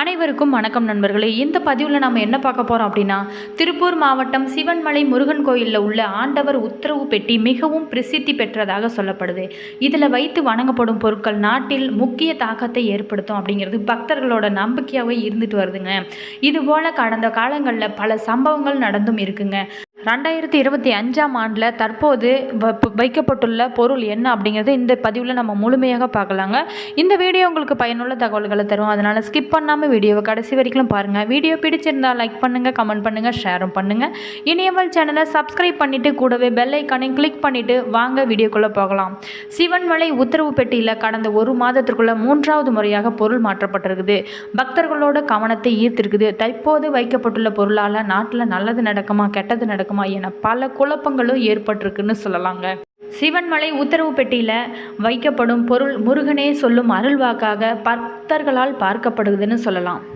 அனைவருக்கும் வணக்கம் நண்பர்களே. இந்த பதிவில் நம்ம என்ன பார்க்க போகிறோம் அப்படின்னா திருப்பூர் மாவட்டம் சிவன்மலை முருகன் கோயிலில் உள்ள ஆண்டவர் உத்தரவு பெட்டி மிகவும் பிரசித்தி பெற்றதாக சொல்லப்படுது. இதில் வைத்து வணங்கப்படும் பொருட்கள் நாட்டில் முக்கிய தாக்கத்தை ஏற்படுத்தும் அப்படிங்கிறது பக்தர்களோட நம்பிக்கையாகவே இருந்துட்டு வருதுங்க. இதுபோல் கடந்த காலங்களில் பல சம்பவங்கள் நடந்தும் இருக்குங்க. ரெண்டாயிரத்தி இருபத்தி அஞ்சாம் ஆண்டில் தற்போது வ- வைக்கப்பட்டுள்ள பொருள் என்ன அப்படிங்கிறது இந்த பதிவில் நம்ம முழுமையாக பார்க்கலாங்க. இந்த வீடியோ உங்களுக்கு பயனுள்ள தகவல்களை தரும். அதனால் ஸ்கிப் பண்ணாமல் வீடியோவை கடைசி வரைக்கும் பாருங்கள் வீடியோ பிடிச்சிருந்தால் லைக் பண்ணுங்கள் கமெண்ட் பண்ணுங்கள் ஷேரும் பண்ணுங்கள் இனியவல் சேனலை சப்ஸ்கிரைப் பண்ணிவிட்டு கூடவே பெல் ஐக்கானையும் கிளிக் பண்ணிவிட்டு வாங்க வீடியோக்குள்ளே போகலாம். சிவன்மலை உத்தரவு பெட்டியில் கடந்த ஒரு மாதத்திற்குள்ள மூன்றாவது முறையாக பொருள் மாற்றப்பட்டிருக்குது. பக்தர்களோட கவனத்தை ஈர்த்திருக்குது. தற்போது வைக்கப்பட்டுள்ள பொருளால் நாட்டில் நல்லது நடக்குமா கெட்டது நடக்குமா என பல குழப்பங்களும் ஏற்பட்டிருக்குன்னு சொல்லலாங்க. சிவன்மலை உத்தரவு பெட்டியில் வைக்கப்படும் பொருள் முருகனே சொல்லும் அருள்வாக்காக பக்தர்களால் பார்க்கப்படுதுன்னு சொல்லலாம்.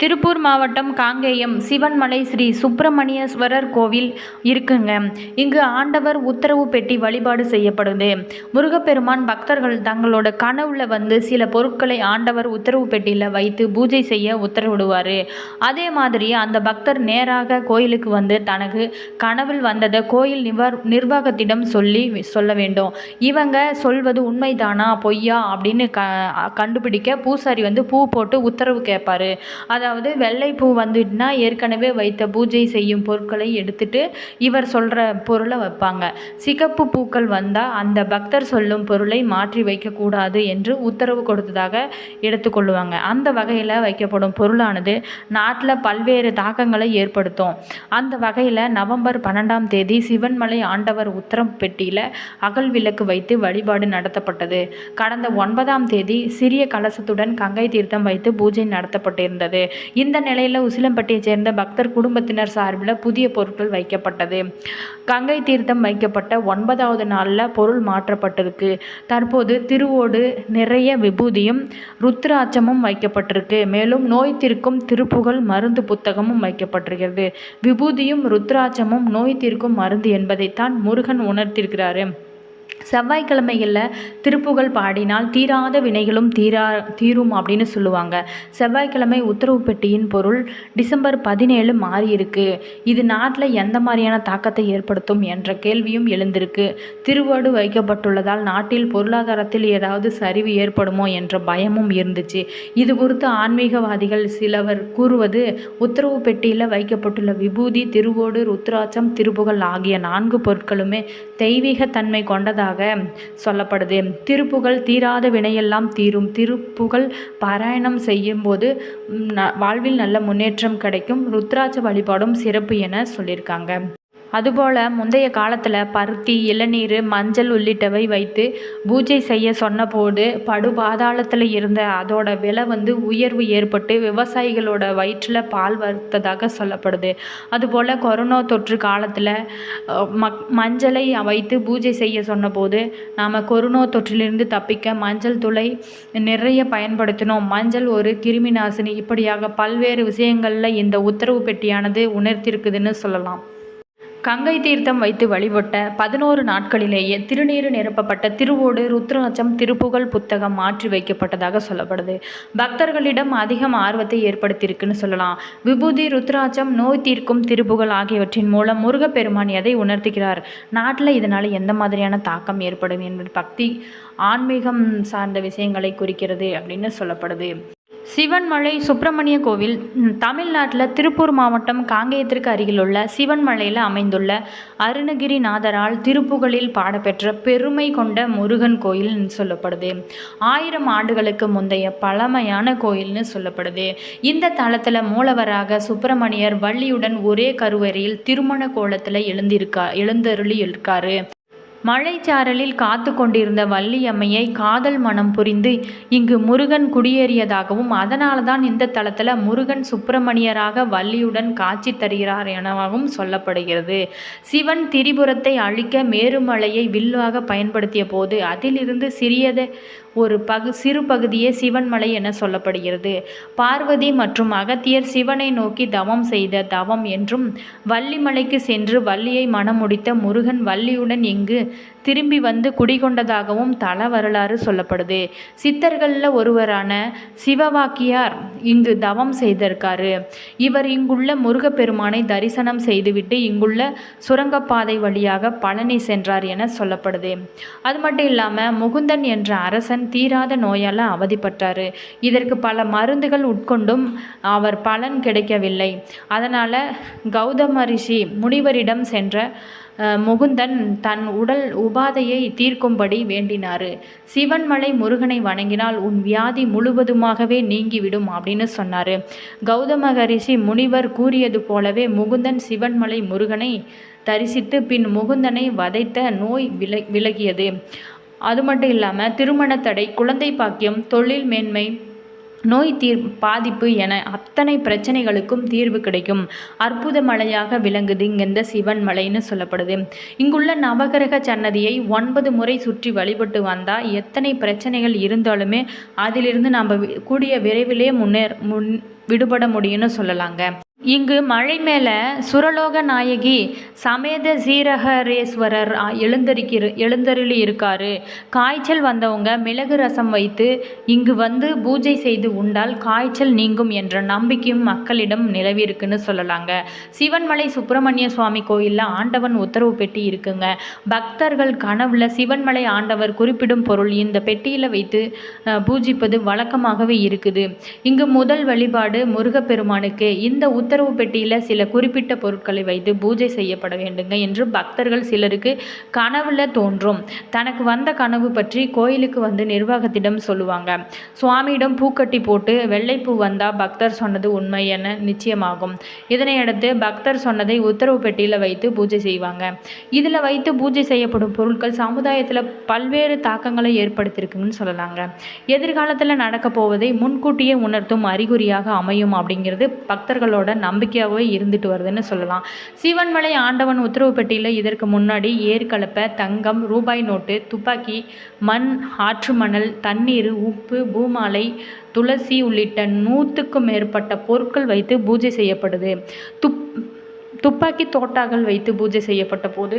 திருப்பூர் மாவட்டம் காங்கேயம் சிவன்மலை ஸ்ரீ சுப்பிரமணியஸ்வரர் கோவில் இருக்குங்க. இங்கு ஆண்டவர் உத்தரவு பெட்டி வழிபாடு செய்யப்படுது. முருகப்பெருமான் பக்தர்கள் தங்களோட கனவுல வந்து சில பொருட்களை ஆண்டவர் உத்தரவு பெட்டியில் வைத்து பூஜை செய்ய உத்தரவிடுவார். அதே மாதிரி அந்த பக்தர் நேராக கோயிலுக்கு வந்து தனக்கு கனவில் வந்ததை கோயில் நிவார் நிர்வாகத்திடம் சொல்லி சொல்ல வேண்டும். இவங்க சொல்வது உண்மைதானா பொய்யா அப்படின்னு க கண்டுபிடிக்க பூசாரி வந்து பூ போட்டு உத்தரவு கேட்பாரு அதை அதாவது வெள்ளைப்பூ வந்துட்டுனா ஏற்கனவே வைத்த பூஜை செய்யும் பொருட்களை எடுத்துட்டு இவர் சொல்கிற பொருளை வைப்பாங்க. சிகப்பு பூக்கள் வந்தால் அந்த பக்தர் சொல்லும் பொருளை மாற்றி வைக்கக்கூடாது என்று உத்தரவு கொடுத்ததாக எடுத்துக்கொள்ளுவாங்க அந்த வகையில் வைக்கப்படும் பொருளானது நாட்டில் பல்வேறு தாக்கங்களை ஏற்படுத்தும். அந்த வகையில் நவம்பர் பன்னெண்டாம் தேதி சிவன்மலை ஆண்டவர் உத்தரம் பெட்டியில் அகல் விளக்கு வைத்து வழிபாடு நடத்தப்பட்டது. கடந்த ஒன்பதாம் தேதி சிறிய கலசத்துடன் கங்கை தீர்த்தம் வைத்து பூஜை நடத்தப்பட்டிருந்தது. இந்த நிலையில் உசிலம்பட்டியை சேர்ந்த பக்தர் குடும்பத்தினர் சார்பில் புதிய பொருட்கள் வைக்கப்பட்டது. கங்கை தீர்த்தம் வைக்கப்பட்ட ஒன்பதாவது நாளில் பொருள் மாற்றப்பட்டிருக்கு. தற்போது திருவோடு நிறைய விபூதியும் ருத்ராட்சமும் வைக்கப்பட்டிருக்கு. மேலும் நோய் தீர்க்கும் திருப்புகழ் மருந்து புத்தகமும் வைக்கப்பட்டிருக்கிறது. விபூதியும் ருத்ராட்சமும் நோய் தீர்க்கும் மருந்து என்பதைத்தான் முருகன் உணர்த்திருக்கிறாரு. செவ்வாய்க்கிழமைகளில் திருப்புகழ் பாடினால் தீராத வினைகளும் தீரா தீரும் அப்படின்னு சொல்லுவாங்க. செவ்வாய்க்கிழமை உத்தரவு பெட்டியின் பொருள் டிசம்பர் பதினேழு மாறியிருக்கு. இது நாட்டில் எந்த மாதிரியான தாக்கத்தை ஏற்படுத்தும் என்ற கேள்வியும் எழுந்திருக்கு. திருவோடு வைக்கப்பட்டுள்ளதால் நாட்டில் பொருளாதாரத்தில் ஏதாவது சரிவு ஏற்படுமோ என்ற பயமும் இருந்துச்சு. இது குறித்து ஆன்மீகவாதிகள் சிலவர் கூறுவது உத்தரவு பெட்டியில் வைக்கப்பட்டுள்ள விபூதி திருவோடு ருத்ராட்சம் திருப்புகழ் ஆகிய நான்கு பொருட்களுமே தெய்வீக தன்மை கொண்டதாக சொல்லப்படுது. திருப்புகழ் தீராத வினையெல்லாம் தீரும். திருப்புகழ் பாராயணம் செய்யும்போது ந- வாழ்வில் நல்ல முன்னேற்றம் கிடைக்கும். ருத்ராட்ச வழிபாடும் சிறப்பு என சொல்லியிருக்காங்க. அதுபோல் முந்தைய காலத்தில் பருத்தி இளநீர் மஞ்சள் உள்ளிட்டவை வைத்து பூஜை செய்ய சொன்னபோது படு பாதாளத்தில் இருந்த அதோட விலை வந்து உயர்வு ஏற்பட்டு விவசாயிகளோட வயிற்றில் பால் வறுத்ததாக சொல்லப்படுது. அதுபோல் கொரோனா தொற்று காலத்தில் மக் மஞ்சளை வைத்து பூஜை செய்ய சொன்னபோது நாம் கொரோனா தொற்றிலிருந்து தப்பிக்க மஞ்சள் துளை நிறைய பயன்படுத்தினோம். மஞ்சள் ஒரு கிருமி நாசினி இப்படியாக பல்வேறு விஷயங்களில் இந்த உத்தரவு பெட்டியானது உணர்த்திருக்குதுன்னு சொல்லலாம். கங்கை தீர்த்தம் வைத்து வழிபட்ட பதினோரு நாட்களிலேயே திருநீறு நிரப்பப்பட்ட திருவோடு ருத்ராட்சம் திருப்புகழ் புத்தகம் மாற்றி வைக்கப்பட்டதாக சொல்லப்படுது. பக்தர்களிடம் அதிகம் ஆர்வத்தை ஏற்படுத்தியிருக்குன்னு சொல்லலாம். விபூதி ருத்ராட்சம் நோய் தீர்க்கும் திருப்புகழ் ஆகியவற்றின் மூலம் முருகப்பெருமான் எதை உணர்த்துகிறார்? நாட்டில் இதனால் எந்த மாதிரியான தாக்கம் ஏற்படும் என்பது பக்தி ஆன்மீகம் சார்ந்த விஷயங்களை குறிக்கிறது அப்படின்னு சொல்லப்படுது. சிவன்மலை சுப்பிரமணிய கோவில் தமிழ்நாட்டில் திருப்பூர் மாவட்டம் காங்கேயத்திற்கு அருகிலுள்ள சிவன்மலையில் அமைந்துள்ள அருணகிரிநாதரால் திருப்புகழில் பாடப்பெற்ற பெருமை கொண்ட முருகன் கோயில்னு சொல்லப்படுது. ஆயிரம் ஆண்டுகளுக்கு முந்தைய பழமையான கோயில்னு சொல்லப்படுது. இந்த தளத்தில் மூலவராக சுப்பிரமணியர் வள்ளியுடன் ஒரே கருவறையில் திருமண கோலத்தில் எழுந்திருக்கா எழுந்தருளி இருக்காரு மழைச்சாரலில் காத்து கொண்டிருந்த வள்ளியம்மையை காதல் மனம் புரிந்து இங்கு முருகன் குடியேறியதாகவும் அதனால தான் இந்த தளத்தில் முருகன் சுப்பிரமணியராக வள்ளியுடன் காட்சி தருகிறார் எனவும் சொல்லப்படுகிறது. சிவன் திரிபுரத்தை அழிக்க மேருமலையை வில்லாக பயன்படுத்திய போது அதிலிருந்து சிறியதை ஒரு பகு சிறு பகுதியே சிவன்மலை என சொல்லப்படுகிறது. பார்வதி மற்றும் அகத்தியர் சிவனை நோக்கி தவம் செய்த தவம் என்றும் வள்ளிமலைக்கு சென்று வள்ளியை மணமுடித்த முருகன் வள்ளியுடன் இங்கு திரும்பி வந்து குடிகொண்டதாகவும் தல வரலாறு சொல்லப்படுது. சித்தர்களில் ஒருவரான சிவவாக்கியார் இங்கு தவம் செய்திருக்காரு. இவர் இங்குள்ள முருகப்பெருமானை தரிசனம் செய்துவிட்டு இங்குள்ள சுரங்கப்பாதை வழியாக பழனி சென்றார் என சொல்லப்படுது. அது மட்டும் இல்லாமல் முகுந்தன் என்ற அரசன் தீராத நோயால் அவதிப்பட்டார். இதற்கு பல மருந்துகள் உட்கொண்டும் அவர் பலன் கிடைக்கவில்லை. அதனால் கௌதம ரிஷி முனிவரிடம் சென்ற முகுந்தன் தன் உடல் உபாதையை தீர்க்கும்படி வேண்டினார். சிவன்மலை முருகனை வணங்கினால் உன் வியாதி முழுவதுமாகவே நீங்கிவிடும் அப்படின்னு சொன்னார். கௌதம ரிஷி முனிவர் கூறியது போலவே முகுந்தன் சிவன்மலை முருகனை தரிசித்து பின் முகுந்தனை வதைத்த நோய் வில விலகியது. அது மட்டும் இல்லாமல் திருமணத்தடை குழந்தை பாக்கியம் தொழில் மேன்மை நோய் தீர் பாதிப்பு என அத்தனை பிரச்சனைகளுக்கும் தீர்வு கிடைக்கும். அற்புத மலையாக விளங்குது இங்கெந்த சிவன் மலைன்னு சொல்லப்படுது. இங்குள்ள நவகிரக சன்னதியை ஒன்பது முறை சுற்றி வழிபட்டு வந்தால் எத்தனை பிரச்சனைகள் இருந்தாலுமே அதிலிருந்து நம்ம கூடிய விரைவிலே முன்னேற முன் விடுபட முடியும்னு சொல்லலாங்க. இங்கு மலை மேலே சுரலோக நாயகி சமேத சீரகரேஸ்வரர் எழுந்தரிக்கிற எழுந்தருளி இருக்காரு. காய்ச்சல் வந்தவங்க மிளகு ரசம் வைத்து இங்கு வந்து பூஜை செய்து உண்டால் காய்ச்சல் நீங்கும் என்ற நம்பிக்கையும் மக்களிடம் நிலவிருக்குன்னு சொல்லலாங்க. சிவன்மலை சுப்பிரமணிய சுவாமி கோயிலில் ஆண்டவன் உத்தரவு பெட்டி இருக்குங்க. பக்தர்கள் கனவுல சிவன்மலை ஆண்டவர் குறிப்பிடும் பொருள் இந்த பெட்டியில் வைத்து பூஜிப்பது வழக்கமாகவே இருக்குது. இங்கு முதல் வழிபாடு முருகப்பெருமானுக்கு. இந்த உத்தரவு உத்தரவு பெட்டியில் சில குறிப்பிட்ட பொருட்களை வைத்து பூஜை செய்யப்பட வேண்டுங்க என்று பக்தர்கள் சிலருக்கு கனவுல தோன்றும். தனக்கு வந்த கனவு பற்றி கோயிலுக்கு வந்து நிர்வாகத்திடம் சொல்லுவாங்க. சுவாமியிடம் பூக்கட்டி போட்டு வெள்ளைப்பூ வந்தால் பக்தர் சொன்னது உண்மை என நிச்சயமாகும். இதனையடுத்து பக்தர் சொன்னதை உத்தரவு பெட்டியில் வைத்து பூஜை செய்வாங்க. இதில் வைத்து பூஜை செய்யப்படும் பொருட்கள் சமுதாயத்தில் பல்வேறு தாக்கங்களை ஏற்படுத்தியிருக்குன்னு சொல்லலாங்க. எதிர்காலத்தில் நடக்க போவதை முன்கூட்டியே உணர்த்தும் அறிகுறியாக அமையும் அப்படிங்கிறது பக்தர்களோட நம்பிக்கையாகவே இருந்துட்டு வருதுன்னு சொல்லலாம். சிவன்மலை ஆண்டவன் உத்தரவு பெட்டியில் இதற்கு முன்னாடி ஏற்கலப்பை தங்கம் ரூபாய் நோட்டு துப்பாக்கி மண் ஆற்று மணல் தண்ணீர் உப்பு பூமாலை துளசி உள்ளிட்ட நூற்றுக்கும் மேற்பட்ட பொருட்கள் வைத்து பூஜை செய்யப்படுது. துப் துப்பாக்கி தோட்டாக்கள் வைத்து பூஜை செய்யப்பட்ட போது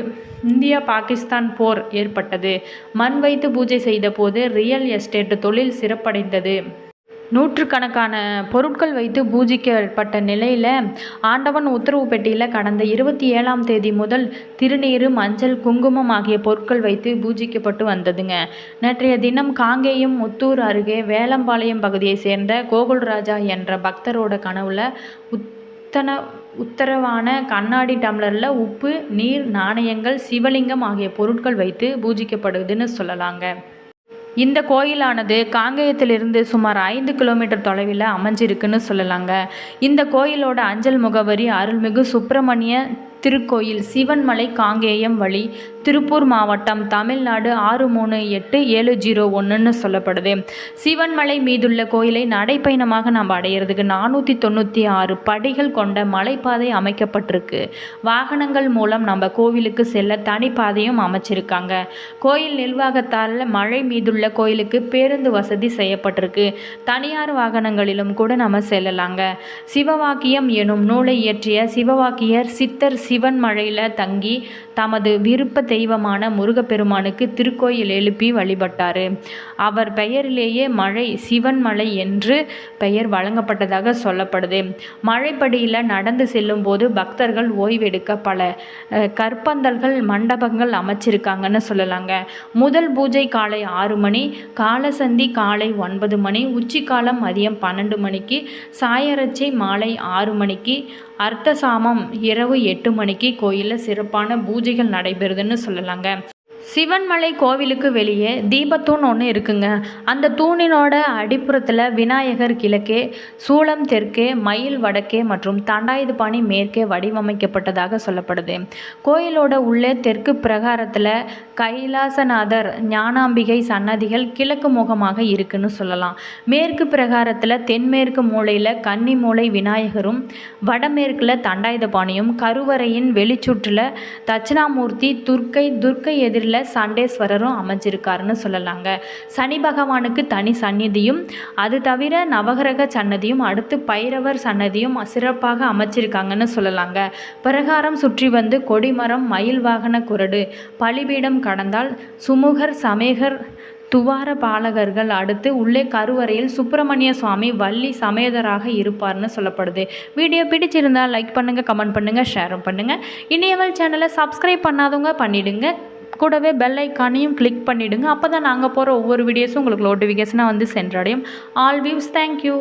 இந்தியா பாகிஸ்தான் போர் ஏற்பட்டது. மண் வைத்து பூஜை செய்த போது ரியல் எஸ்டேட் தொழில் சிறப்படைந்தது. நூற்றுக்கணக்கான பொருட்கள் வைத்து பூஜிக்கப்பட்ட நிலையில் ஆண்டவன் உத்தரவு பெட்டியில் கடந்த இருபத்தி ஏழாம் தேதி முதல் திருநீர் மஞ்சள் குங்குமம் ஆகிய பொருட்கள் வைத்து பூஜிக்கப்பட்டு வந்ததுங்க. நேற்றைய தினம் காங்கேயம் முத்தூர் அருகே வேலம்பாளையம் பகுதியை சேர்ந்த கோகுல்ராஜா என்ற பக்தரோட கனவுல உத்தன உத்தரவான கண்ணாடி டம்ளரில் உப்பு நீர் நாணயங்கள் சிவலிங்கம் ஆகிய பொருட்கள் வைத்து பூஜிக்கப்படுதுன்னு சொல்லலாங்க. இந்த கோயிலானது காங்கேயத்திலிருந்து சுமார் ஐந்து கிலோமீட்டர் தொலைவில் அமைஞ்சிருக்குன்னு சொல்லலாங்க. இந்த கோயிலோட அஞ்சல் முகவரி அருள்மிகு சுப்பிரமணிய திருக்கோயில் சிவன்மலை காங்கேயம் வழி திருப்பூர் மாவட்டம் தமிழ்நாடு ஆறு மூணு எட்டு ஏழு ஜீரோ ஒன்றுன்னு சொல்லப்படுது. சிவன்மலை மீதுள்ள கோயிலை நடைப்பயணமாக நம்ம அடையிறதுக்கு நானூற்றி தொண்ணூற்றி ஆறு படிகள் கொண்ட மலைப்பாதை அமைக்கப்பட்டிருக்கு. வாகனங்கள் மூலம் நம்ம கோவிலுக்கு செல்ல தனிப்பாதையும் அமைச்சிருக்காங்க. கோயில் நிர்வாகத்தால் மழை மீதுள்ள கோயிலுக்கு பேருந்து வசதி செய்யப்பட்டிருக்கு. தனியார் வாகனங்களிலும் கூட நம்ம செல்லலாங்க. சிவவாக்கியம் எனும் நூலை இயற்றிய சிவவாக்கியர் சித்தர் சிவன் மழையில் தங்கி தமது விருப்ப தெய்வமான முருகப்பெருமானுக்கு திருக்கோயில் எழுப்பி வழிபட்டார். அவர் பெயரிலேயே மழை சிவன் மலை என்று பெயர் வழங்கப்பட்டதாக சொல்லப்படுது. மழைப்படியில் நடந்து செல்லும்போது பக்தர்கள் ஓய்வெடுக்க பல கற்பந்தல்கள் மண்டபங்கள் அமைச்சிருக்காங்கன்னு சொல்லலாங்க. முதல் பூஜை காலை ஆறு மணி காலசந்தி காலை ஒன்பது மணி உச்சிக்காலம் மதியம் பன்னெண்டு மணிக்கு சாயரச்சை மாலை ஆறு மணிக்கு அர்த்தசாமம் இரவு எட்டு மணிக்கு கோயிலில் சிறப்பான பூஜைகள் நடைபெறுதுன்னு சொல்லலாங்க. சிவன்மலை கோவிலுக்கு வெளியே தீபத்தூண் ஒன்று இருக்குங்க. அந்த தூணினோட அடிப்புறத்தில் விநாயகர் கிழக்கே சூளம் தெற்கே மயில் வடக்கே மற்றும் தண்டாயுதபாணி மேற்கே வடிவமைக்கப்பட்டதாக சொல்லப்படுது. கோயிலோட உள்ளே தெற்கு பிரகாரத்தில் கைலாசநாதர் ஞானாம்பிகை சன்னதிகள் கிழக்கு முகமாக இருக்குன்னு சொல்லலாம். மேற்கு பிரகாரத்தில் தென்மேற்கு மூலையில் கன்னி மூலை விநாயகரும் வடமேற்கில் தண்டாயுதபாணியும் கருவறையின் வெளிச்சுற்றில் தட்சிணாமூர்த்தி துர்க்கை துர்க்கை எதிரில் கோயிலில் சண்டேஸ்வரரும் அமைஞ்சிருக்காருன்னு சொல்லலாங்க. சனி பகவானுக்கு தனி சந்நிதியும் அது தவிர நவகிரக சன்னதியும் அடுத்து பைரவர் சன்னதியும் சிறப்பாக அமைச்சிருக்காங்கன்னு சொல்லலாங்க. பிரகாரம் சுற்றி வந்து கொடிமரம் மயில் வாகன குரடு பலிபீடம் கடந்தால் சுமுகர் சமேகர் துவார பாலகர்கள் அடுத்து உள்ளே கருவறையில் சுப்பிரமணிய சுவாமி வள்ளி சமேதராக இருப்பார்னு சொல்லப்படுது. வீடியோ பிடிச்சிருந்தால் லைக் பண்ணுங்கள் கமெண்ட் பண்ணுங்கள் ஷேரும் பண்ணுங்கள் இனியவள் சேனலை சப்ஸ்கிரைப் பண்ணாதவங்க பண்ணிவிடுங்க கூடவே பெல் ஐக்கானையும் கிளிக் பண்ணிவிடுங்க அப்போ தான் நாங்கள் போகிற ஒவ்வொரு வீடியோஸும் உங்களுக்கு நோட்டிஃபிகேஷனாக வந்து சென்றடையும் ஆல் வியூஸ் தேங்க்யூ